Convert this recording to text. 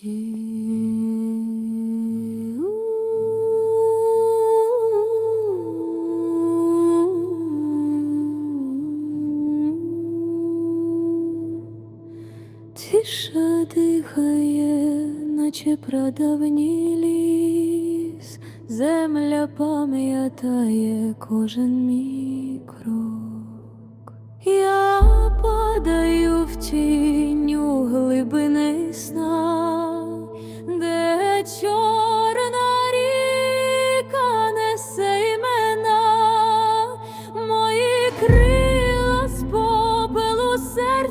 Тиша дихає, наче прадавній ліс, земля пам'ятає кожен мій крок. Я падаю в тінь у глибини сна,